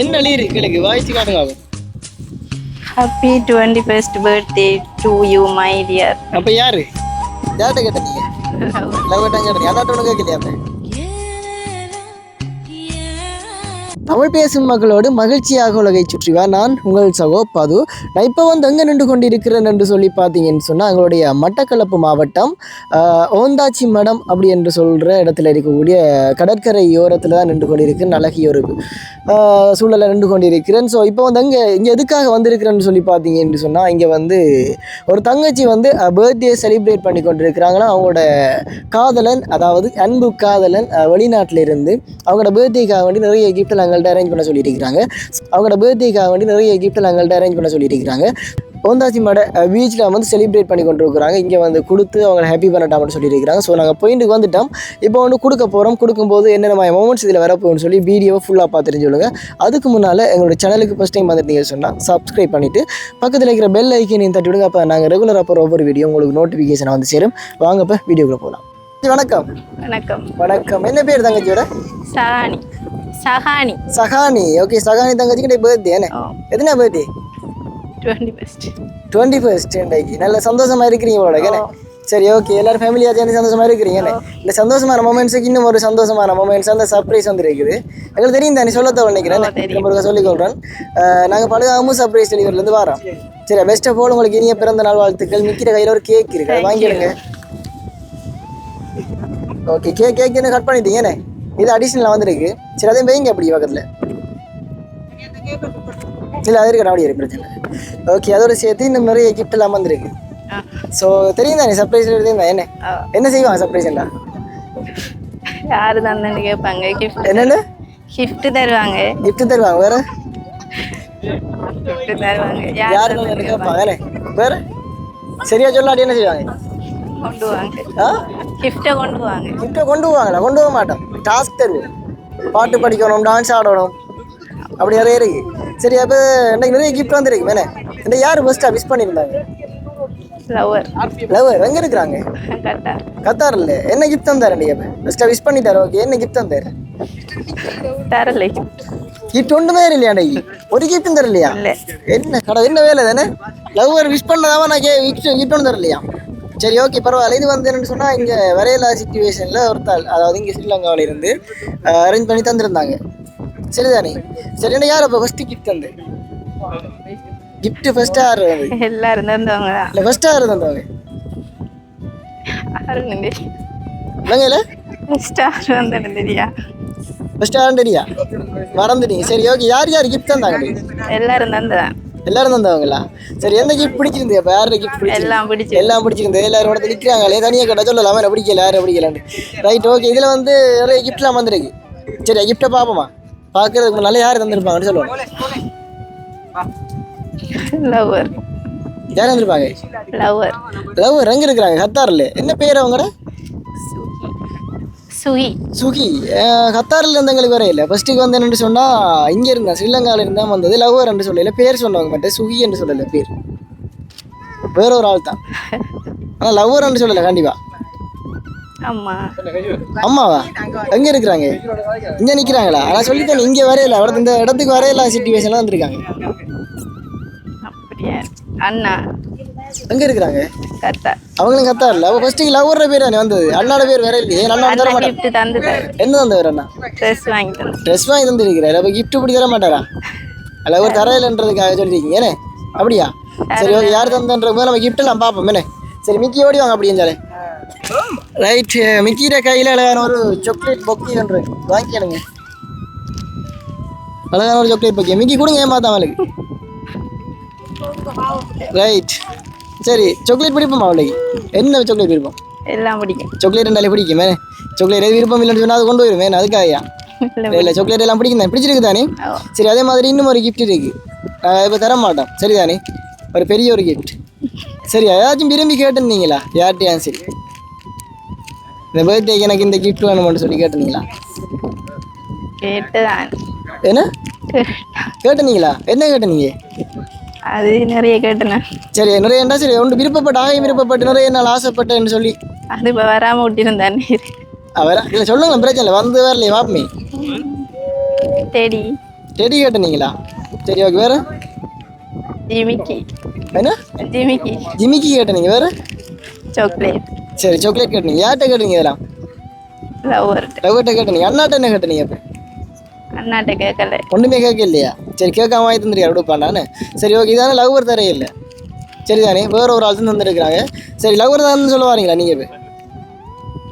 என்ன இருக்கு எனக்கு வாய்ச்சி காட்டுங்க ஆகும் happy twenty first birthday to you my dear அப்ப யாரு? யார்கிட்ட கேட்ட நீங்க லவ் கேட்டாங்க கேட்டீங்க. அதான் ஒன்று கேட்கலையா? தமிழ் பேசும் மக்களோடு மகிழ்ச்சியாக உலகை சுற்றி வா. நான் உங்கள் சகோ பது. நான் இப்போ வந்து எங்கே நின்று கொண்டிருக்கிறேன் என்று சொல்லி பார்த்தீங்கன்னு சொன்னால் எங்களுடைய மட்டக்களப்பு மாவட்டம் ஓந்தாச்சி மடம் அப்படி என்று சொல்கிற இடத்துல இருக்கக்கூடிய கடற்கரை ஓரத்தில் தான் நின்று கொண்டிருக்கிறேன் அழகிய ஒரு சூழலில் நின்று கொண்டிருக்கிறேன். ஸோ இப்போ வந்து அங்கே இங்கே எதுக்காக வந்திருக்கிறேன்னு சொல்லி பார்த்தீங்கன்னு சொன்னால் இங்கே வந்து ஒரு தங்கச்சி வந்து பர்த்டே செலிப்ரேட் பண்ணி கொண்டிருக்கிறாங்கன்னா அவங்களோட காதலன் அதாவது அன்பு காதலன் வெளிநாட்டில் இருந்து அவங்களோட பர்த்டேக்காக வேண்டி நிறைய கிஃப்ட் எங்கள்கிட்ட அரேஞ்ச் பண்ண சொல்லியிருக்கிறாங்க அவங்களோட பர்த்டேக்காக வேண்டி நிறைய கிஃப்ட்டில் எங்கள்கிட்ட அரேஞ்ச் பண்ண சொல்லியிருக்கிறாங்க ஓந்தாசி மாட பீச்சில் வந்து செலிப்ரேட் பண்ணி கொண்டிருக்கிறாங்க. இங்கே வந்து கொடுத்து அவங்கள ஹாப்பி பண்ணட்டாம்னு சொல்லியிருக்கிறாங்க ஸோ நாங்கள் பாயிண்ட்டுக்கு வந்துட்டோம். இப்போ வந்து கொடுக்க போகிறோம் கொடுக்கும்போது என்னென்ன மொமெண்ட்ஸ் இதில் வரப்போகும்னு சொல்லி வீடியோவை ஃபுல்லாக பார்த்துட்டு சொல்லுங்கள் அதுக்கு முன்னால் எங்களோட சேனலுக்கு ஃபஸ்ட் டைம் வந்துட்டீங்க சொன்னால் சப்ஸ்கிரைப் பண்ணிவிட்டு பக்கத்தில் இருக்கிற பெல் ஐக்கனையும் தட்டி விடுங்க அப்போ நாங்கள் ரெகுலராக போகிற ஒவ்வொரு வீடியோ உங்களுக்கு நோட்டிஃபிகேஷன் வந்து சேரும். வாங்க இப்போ வீடியோக்குள்ளே போகலாம் வணக்கம். வணக்கம். வணக்கம். என்ன பேர் தங்கச்சியோட? சஹானி. சஹானி. சஹானி. ஓகே சஹானி தங்கச்சிக்கிட்ட பர்த்டே என்ன? ஓ எத்தனை birthday twenty first twenty first இன்றைக்கு நல்ல சந்தோஷமா இருக்கிறீங்க உங்களோட சரி ஓகே எல்லாரும் ஃபேமிலியாக சேர்ந்து சந்தோஷமா இருக்கிறீங்க இந்த சந்தோஷமான மொமெண்ட்ஸுக்கு இன்னும் ஒரு சந்தோஷமான மொமெண்ட்ஸ் அந்த சர்ப்ரைஸ் வந்து இருக்குது எங்களுக்கு தெரியும் தானே சொல்ல தவிர நினைக்கிறேன். திரும்ப சொல்லிக் கொள்கிறேன் நாங்கள் பழுக அம்மு சர்ப்ரைஸ் டெலிவரிலேருந்து வரோம். சரி. பெஸ்ட் ஆஃப் ஆல் உங்களுக்கு இனிய பிறந்த நாள் வாழ்த்துக்கள். நிற்கிற கையில் ஒரு கேக் இருக்கு. அதை வாங்கிடுங்க. ஓகே கேக் கேக் என்ன கட் பண்ணிட்டீங்க என்ன? இது அடிஷ்னலாக வந்திருக்கு. சரி அதையும் வைங்க அப்படி பக்கத்தில். இல்லை அது இருக்கட்டும் அப்படியே பிரச்சனை ஓகே அதோட சேர்த்து இன்னும் நிறைய gift எல்லாம் வந்திருக்கு. ஸோ தெரியும் தானே சர்ப்ரைஸ் தெரியும் என்ன. என்ன செய்வாங்க சர்ப்ரைஸ்ண்டா யாரு தந்தேன்னு கேட்பாங்க கிஃப்ட் என்னென்ன? கிஃப்ட் தருவாங்க. Gift தருவாங்க வேற? தருவாங்க. யார் கேட்பாங்க வேற? சரியா சொல்லாட்டி என்ன செய்வாங்க? கொண்டு வாங்க கொண்டு வாங்க கொண்டு போவாங்களா? கொண்டு போக மாட்டோம். டாஸ்க் தருவோம். பாட்டு படிக்கணும் டான்ஸ் ஆடணும். அப்படி நிறைய இருக்கு. சரி அப்போ இன்னைக்கு நிறைய gift வந்திருக்கு. மேலே இந்த யார் ஃபர்ஸ்ட்டாக மிஸ் பண்ணியிருந்தாங்க? ஃப்ளவர் லவர் எங்கே இருக்கிறாங்க? கரெக்டா கத்தாரில். என்ன கிஃப்ட் தந்தார் நீங்க ஃபர்ஸ்ட்டாக விஷ் பண்ணிட்டாரு. ஓகே என்ன கிஃப்ட் தந்தார்? தரலை. கிஃப்ட் ஒன்றுமே இல்லையா அன்னைக்கு? ஒரு கிஃப்ட்டும் தரலையா? என்ன கடை என்ன வேலை தானே? லவ்வர் விஷ் பண்ணதாம நான் கே கிஃப்ட் கிஃப்ட் ஒன்றும் தரலையா? சரி ஓகே பரவாயில்ல. இது வந்து என்னன்னு சொன்னால் இங்கே வரையலா சுச்சுவேஷனில் ஒருத்தாள் அதாவது இங்கே ஸ்ரீலங்காவில் இருந்து அரேஞ்ச் பண்ணி தந்திருந்தாங்க. சரிதானே? சரி என்ன யார் அப்போ ஃபஸ்ட்டு கிஃப்ட் தந்து கிஃப்ட் ஃபஸ்ட்டு யார் எல்லாரும் தந்தவங்க இல்லை ஃபஸ்ட்டு யார் தந்தவங்க? இல்லைங்கல்ல ஸ்டார் ஃபஸ்ட்டு யாரும் தெரியா? மறந்துட்டீங்க. சரி ஓகே யார் யார் கிஃப்ட் தந்தாங்க? எல்லாரும் தந்ததான் எல்லாரும் தந்தவங்களா? சரி எந்த கிஃப்ட் பிடிச்சிருந்து அப்போ யாரோட கிஃப்ட் பிடிச்சிருந்து எல்லாம் பிடிச்சி எல்லாம் பிடிச்சிருந்து எல்லாரும் இடத்துல நிற்கிறாங்களே தனியாக கேட்டால் சொல்லலாம் எனக்கு பிடிக்கல யாரும் பிடிக்கலான்னு ரைட் ஓகே இதில் வந்து நிறைய கிஃப்ட்லாம் வந்திருக்கு. சரி கிஃப்ட்டை பார்ப்போமா பார்க்கறதுக்கு முன்னால யார் தந்திருப்பாங்கன்னு லவர் யார் வந்திருப்பாங்க லவர் லவ் எங்கே இருக்கிறாங்க. கத்தாரில். என்ன பேர் அவங்களோட? சுகி. சுகி அஹ், கத்தாரில் இருந்து எங்களுக்கு வர இல்லை. ஃபர்ஸ்ட்டுக்கு வந்து என்னென்னு சொன்னால் இங்கே இருந்தான் ஸ்ரீலங்காவில் இருந்தால் வந்தது. லவ்வர் என்று சொல்லல பேர் சொன்னவங்க மட்டும் சுகி என்று சொல்லலை பேர். வேற ஒரு ஆள் தான். ஆனால் லவ்வர் என்று சொல்லலை கண்டிப்பாக அம்மாவா? எங்க இருக்கிறாங்க? இங்க நிக்கிறாங்களா? நான் சொல்லிட்டேன் இங்க வரையில அவரது இந்த இடத்துக்கு வரையில சுச்சுவேஷன்ல வந்திருக்காங்க. அண்ணா. எங்க இருக்கிறாங்க? கத்தா. அவங்களும் கத்தாரில்ல அப்போ ஃபர்ஸ்ட் லவ்வோட பேர் தானே வந்தது. அண்ணாட பேர் வேற இல்லையே. அண்ணா தர மாட்டேன் கிஃப்ட் தந்துட்டாரு என்ன தந்தவர் அண்ணா? ட்ரெஸ் வாங்கி தந்து ட்ரெஸ் வாங்கி தந்திருக்கிறாரு. அப்போ gift இப்படி தர மாட்டாரா? லவ்வர் தரையிலன்றதுக்காக சொல்லியிருக்கீங்க என்ன? அப்படியா? சரி ஓகே யார் தந்தன்ற போது நம்ம gift எல்லாம் பார்ப்போம். என்ன? சரி மிக்கி ஓடி வாங்க அப்படி இருந்தாலே. ரைட் மிக்கிற கையில் அழகான ஒரு சாக்லேட் பொக்கி ஒன்று. வாங்கிக்கணுங்க அழகான ஒரு சாக்லேட் பொக்கி மிக்கி கொடுங்க ஏமாத்தா அவளுக்கு ரைட் சரி சாக்லேட் பிடிப்போமா அவளுக்கு? என்ன சாக்லேட் பிடிப்போம் எல்லாம் பிடிக்கும். சாக்லேட் இருந்தாலே பிடிக்குமே? சாக்லேட் எது விருப்பம் இல்லைன்னு சொன்னால் அது கொண்டு வருமே அதுக்காகயா? இல்லை இல்லை சாக்லேட் எல்லாம் பிடிக்கும் தானே பிடிச்சிருக்கு தானே. சரி அதே மாதிரி இன்னும் ஒரு gift இருக்கு. இப்போ தர மாட்டோம் சரிதானே? ஒரு பெரிய ஒரு gift. சரி ஏதாச்சும் விரும்பி கேட்டிருந்தீங்களா? யார்கிட்டயாச்சும் சரி. இந்த பர்த்டேக்கு எனக்கு இந்த gift வேணும்னு சொல்லி கேட்டிருந்தீங்களா? கேட்டுதான். என்ன? கேட்டிருந்தீங்களா? என்ன கேட்டீங்க அது நிறைய கேட்டேன் சரி நிறைய என்ன சரி ஒன்று விருப்பப்பட்டு ஆகி விருப்பப்பட்டு நிறைய நாள் ஆசைப்பட்டேன்னு சொல்லி. அது இப்போ வராமல் விட்டிருந்தானே அவரா இல்லை சொல்லுங்க பிரச்சனை இல்லை. வந்து வரலையே வாப்பமே தேடி டெடி. கேட்டனீங்களா சரி ஓகே வேறு? ஜிமிக்கி. என்ன? ஜிமிக்கி. ஜிமிக்கி கேட்டனீங்க வேறு? சாக்லேட். சரி சாக்லேட் கேட்டனீங்க யார்கிட்ட கேட்டீங்க இதெல்லாம்? லவர் லவ்கிட்ட கேட்டனீங்க அண்ணாட்ட என்ன கேட்டனீங்க இப்போ அண்ணாட்ட கேட்கல. ஒன்றுமே கேட்க இல்லையா சரி கேட்காம வாங்கி தந்துருக்காரு கொடுப்பாண்டான்னு சரி ஓகே இதானே லவ்வர் தர இல்லை சரி தானே வேற ஒரு ஆள் தான் தந்துருக்குறாங்க சரி லவ்வர் தான் சொல்ல வரீங்களா நீங்கள் இப்போ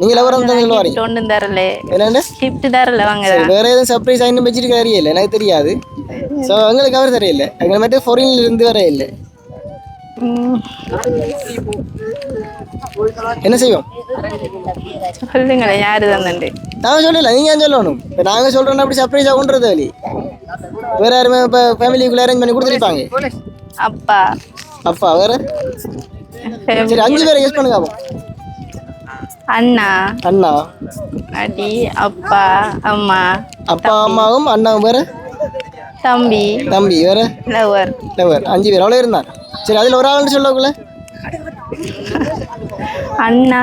நீங்கள் லவ்வர் தான் சொல்ல வரீங்க ஒன்றும் தரல. கிஃப்ட் தரல வாங்க. வேற எதுவும் சர்ப்ரைஸ் ஆகிட்டு வச்சிருக்காரு இல்லை எனக்கு தெரியாது. ஸோ எங்களுக்கு அவர் தெரியல. எங்களை மட்டும் ஃபாரின்ல இருந்து வர இல்லை என்ன செய்வோம்? சொல்லுங்களேன் யாரு தந்துண்டு? நாங்கள் சொல்லல நீங்கள் ஏன் சொல்லணும்? இப்போ நாங்கள் சொல்கிறோன்னா அப்படி சர்ப்ரைஸ் ஆகுன்றது வழி வேற யாருமே இப்போ ஃபேமிலிக்குள்ளே அரேஞ்ச் பண்ணி கொடுத்துருப்பாங்க. அப்பா. அப்பா வேற? சரி அஞ்சு பேரை கெஸ்ட் பண்ணுங்க அப்போ. அண்ணா. அண்ணா. அடி அப்பா அம்மா அப்பா அம்மாவும் அண்ணாவும் வேற? தம்பி. தம்பி வேற? லவர் லவர் அஞ்சு பேர் அவ்வளோ இருந்தார் சரி அதில் ஒரு ஆள்னு சொல்லக்குள்ள? அண்ணா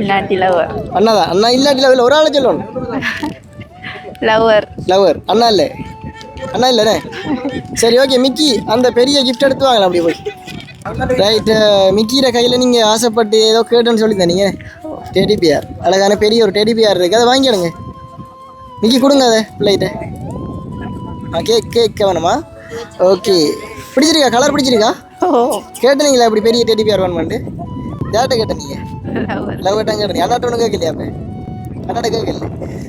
இல்லாட்டி லவர் அண்ணா தான் அண்ணா இல்லாட்டி அதில் ஒரு ஆளை சொல்லணும் லவர் லவர் அண்ணா இல்லை அண்ணா. இல்லைண்ணே சரி ஓகே மிக்கி அந்த பெரிய கிஃப்ட் எடுத்து வாங்கலாம் அப்படி போய். ரைட் மிக்கிற கையில் நீங்கள் ஆசைப்பட்டு ஏதோ கேட்டேன்னு சொல்லி தந்தீங்க டெடி பிஆர் அழகான பெரிய ஒரு டெடி பிஆர் இருக்குது அதை வாங்கிடுங்க மிக்கி கொடுங்க அதை பிள்ளைகிட்ட. ஆ கேக் கேக் வேணுமா ஓகே பிடிச்சிருக்கா? கலர் பிடிச்சிருக்கா? கேட்டனீங்களா இப்படி பெரிய டெடி பிஆர் வேணுமான்ட்டு? யார்கிட்ட கேட்டனீங்க? லவர் லவ் கேட்டாங்க கேட்டீங்க அண்ணாட்ட ஒன்றும் கேட்கலையா அப்போ? அண்ணாட்ட கேட்கல.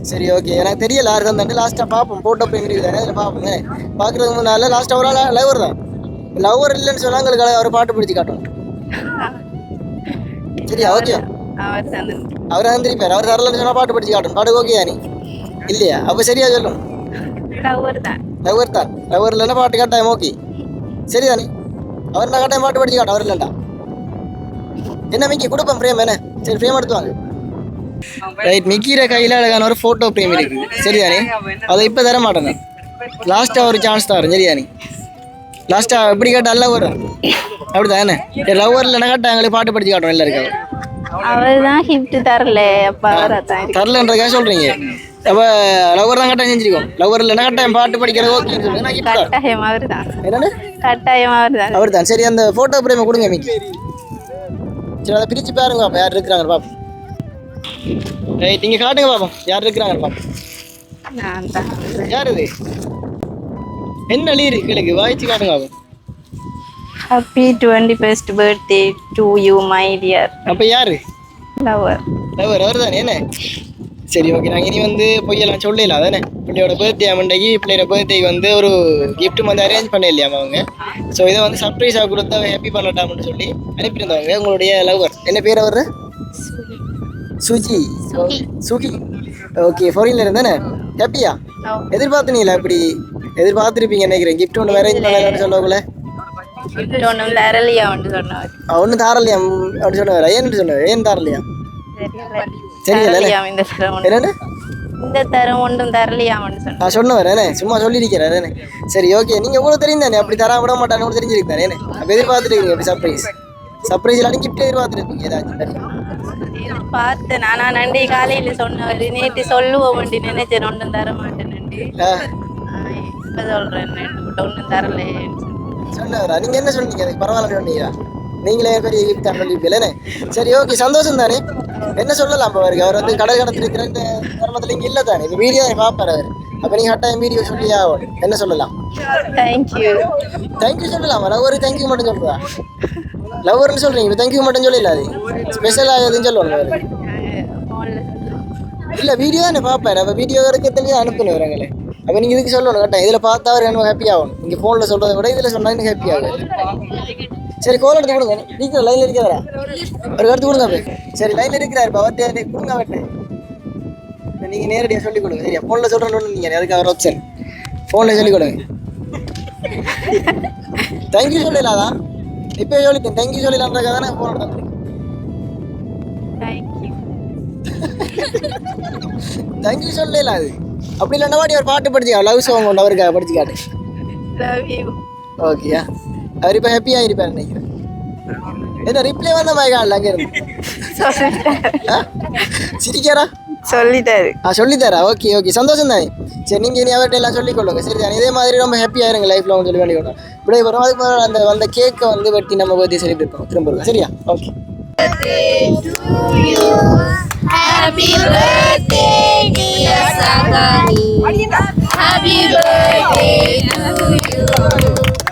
சரி ஓகே எனக்கு தெரியல யார் தான் லாஸ்ட்டாக பார்ப்போம் போட்டோ போய் இருக்குது அதில் பார்ப்போங்க பார்க்குறதுக்கு முன்னால் லாஸ்ட்டாக ஒரு ஆள் லவர் தான். லவர் இல்லைன்னு சொன்னா எங்களுக்கு அவர் பாட்டு பிடிச்சி காட்டும் சரியா ஓகே அவர் அவர் வந்திருப்பார் அவர் தரலன்னு சொன்னால் பாட்டு பிடிச்சி காட்டும் பாட்டு ஓகே நீ? இல்லையா? அப்போ சரியா சொல்லும். லவர் தான். லவர் தான். லவர் இல்லைன்னா பாட்டு காட்டாயம் ஓகே சரிதானே? அவர் நான் காட்டாயம் பாட்டு படிச்சு காட்டும் அவர் இல்லைண்டா. என்ன மிக்கி கொடுப்பேன் ஃப்ரேம் என்ன? சரி ஃப்ரேம் எடுத்து வாங்க. ரைட் மிக்கிற கையில் அழகான ஒரு ஃபோட்டோ ஃப்ரேம் இருக்குது சரிதானே அதை இப்போ தர மாட்டேன் லாஸ்ட்டாக ஒரு சான்ஸ் தரேன் சரிதானே லாஸ்ட்டாக எப்படி கேட்டால் லவர் அப்படி தானே லவர் இல்லைன்னா கேட்டால் எங்களுக்கு பாட்டு படிச்சு காட்டும் எல்லாருக்கும். அவர் தான் கிஃப்ட் தரல அப்பா தரலன்றதுக்காக சொல்கிறீங்க அப்போ லவர் தான் கட்டாயம் செஞ்சிருக்கோம். லவர் இல்லைன்னா கட்டாயம் பாட்டு படிக்கிறது ஓகே கட்டாயம் அவர் தான். என்னன்னு கட்டாயம் அவர் தான் அவர் தான் சரி அந்த ஃபோட்டோ பிரேமை கொடுங்க மிக்கி சரி அதை பிரித்து பாருங்க பாப்பா. யார் இருக்கிறாங்க பாப்போம். ரைட் நீங்கள் காட்டுங்க பாப்போம். யார் இருக்கிறாங்க பாப்போம். நான் தான் யார் இது? என்ன லீரு? கிழக்கு வாய்ச்சி காட்டுங்க பாப்போம். Happy twenty first birthday to you my dear அப்போ யார்? லவர் லவர் அவர் தானே என்ன? சரி ஓகே நாங்கள் இனி வந்து பொய்யெல்லாம் சொல்லலாம் தானே பிள்ளையோட பர்த்டே அமண்டைக்கு பிள்ளையோட பர்த்டேக்கு வந்து ஒரு gift வந்து அரேஞ்ச் பண்ண இல்லையாமா அவங்க? ஸோ இதை வந்து சர்ப்ரைஸாக கொடுத்தா ஹாப்பி பண்ணட்டாம்னு சொல்லி அனுப்பியிருந்தவங்க உங்களுடைய லவர் என்ன பேர் அவர்? சுஜி சுகி. ஓகே ஃபாரின்ல இருந்தானே? ஹாப்பியா எதிர்பார்த்தனீங்களா இப்படி? எதிர்பார்த்துருப்பீங்க நினைக்கிறேன். Gift ஒன்று அரேஞ்ச் பண்ணலாம்னு சொல்லக்குள்ள கிஃப்ட் ஒன்றும் தரலையா? வந்து சொன்னவர்? அப்படி ஏன்னு சொன்னவர்? ஏன் தாரலையா? தெரியல இந்த தரம் என்னன்னு இந்த தரம் ஒன்றும் தரலையாமன்னு சொன்னவர் என்ன சும்மா சொல்லியிருக்கிறேன் என்ன சரி ஓகே. நீங்கள் உங்களுக்கு தெரியும் தானே அப்படி தர விட மாட்டானு உங்களுக்கு தெரிஞ்சிருக்கு தானே என்ன அப்போ எதிர்பார்த்துட்டு அப்படி சர்ப்ரைஸ் சர்ப்ரைஸ் இல்லாட்டி கிஃப்ட் எதிர்பார்த்துருப்பீங்க ஏதாச்சும் பார்த்தேன் ஆனா நன்றி காலையில சொன்னவர். நேற்று சொல்லுவோம் வண்டி நினைச்சேன் ஒன்றும் தர மாட்டேன்னு ஆ. இப்ப ஒன்றும் தரலேன்னு சொன்னவரா? நீங்கள் என்ன சொன்னீங்க? அதுக்கு பரவாயில்ல சொன்னீங்களா? நீங்களே பெரிய கிஃப்ட் சொல்லியிருப்பீங்களே சரி ஓகே. சந்தோஷம் தானே என்ன சொல்லலாம் இப்போ அவருக்கு. அவர் வந்து கடல் கடத்தில் இருக்கிற இந்த தருணத்தில் இங்கே இல்லை தானே இப்போ வீடியோ பார்ப்பார் அவர். அப்போ நீங்கள் கட்டாயம் வீடியோ சொல்லி ஆகணும். என்ன சொல்லலாம்? தேங்க்யூ தேங்க்யூ சொல்லலாம். லவ்வர் தேங்க்யூ மட்டும் சொல்றா லவ்வர்னு சொல்றீங்க. இப்போ தேங்க்யூ மட்டும் சொல்லல அது. ஸ்பெஷலாக எதுவும் சொல்லணும் அவரு. இல்ல வீடியோ தானே பார்ப்பாரு. அப்போ வீடியோ இருக்கிறதுலேயே அனுப்பணும் வரங்களே அப்போ நீங்கள் இதுக்கு சொல்லணும் கரெக்டாக இதில் பார்த்தா அவர் என்ன ஹாப்பி ஆகும் நீங்கள் ஃபோனில் சொல்கிறத விட இதில் சொன்னா இன்னும் ஹாப்பி ஆகும் சரி கோல் எடுத்து கொடுங்க. நீங்க லைனில் இருக்கிறாரா? ஒரு எடுத்து கொடுங்க அப்படியே சரி லைனில் இருக்கிறாரு இப்போ அவர்கிட்ட கொடுங்க அவர்கிட்ட. நீங்கள் நேரடியாக சொல்லிக் கொடுங்க. சரியா? ஃபோனில் சொல்கிறேன்னு நீங்கள் அதுக்கு அவர் ஆப்ஷன் ஃபோனில் சொல்லிக் கொடுங்க. தேங்க்யூ சொல்லலாதா இப்போ சொல்லிட்டேன். தேங்க்யூ சொல்லலான்றக்காக தானே ஃபோன் எடுத்தேன். தேங்க்யூ சொல்லல அது. அப்படி இல்லைன்னா ஒரு பாட்டு படிச்சு லவ் சாங் ஒன்று அவருக்காக படிச்சு காட்டு லவ் யூ ஓகேயா அவர் இப்போ ஹாப்பியாக இருப்பார் நினைக்கிறேன் என்ன ரிப்ளை வந்த மாதிரி காணல அங்கே இருந்து ஆ? சிரிக்காரா சொல்லிட்டாரு. ஆ சொல்லித்தரா ஓகே ஓகே சந்தோஷம் தானே? சரி நீங்கள் இனி அவர்கிட்ட எல்லாம் சொல்லிக் கொள்ளுங்க. சரி தானே இதே மாதிரி ரொம்ப ஹாப்பியாக இருங்க லைஃப்பில் சொல்லி வேண்டி கொள்ளும் இப்படி வரும் அதுக்கு அந்த அந்த கேக்கை வந்து வெட்டி நம்ம பர்த்டே செலிப்ரேட் பண்ணுவோம் திரும்ப. சரியா? Okay Happy birthday, dear Sagani. Happy birthday to you.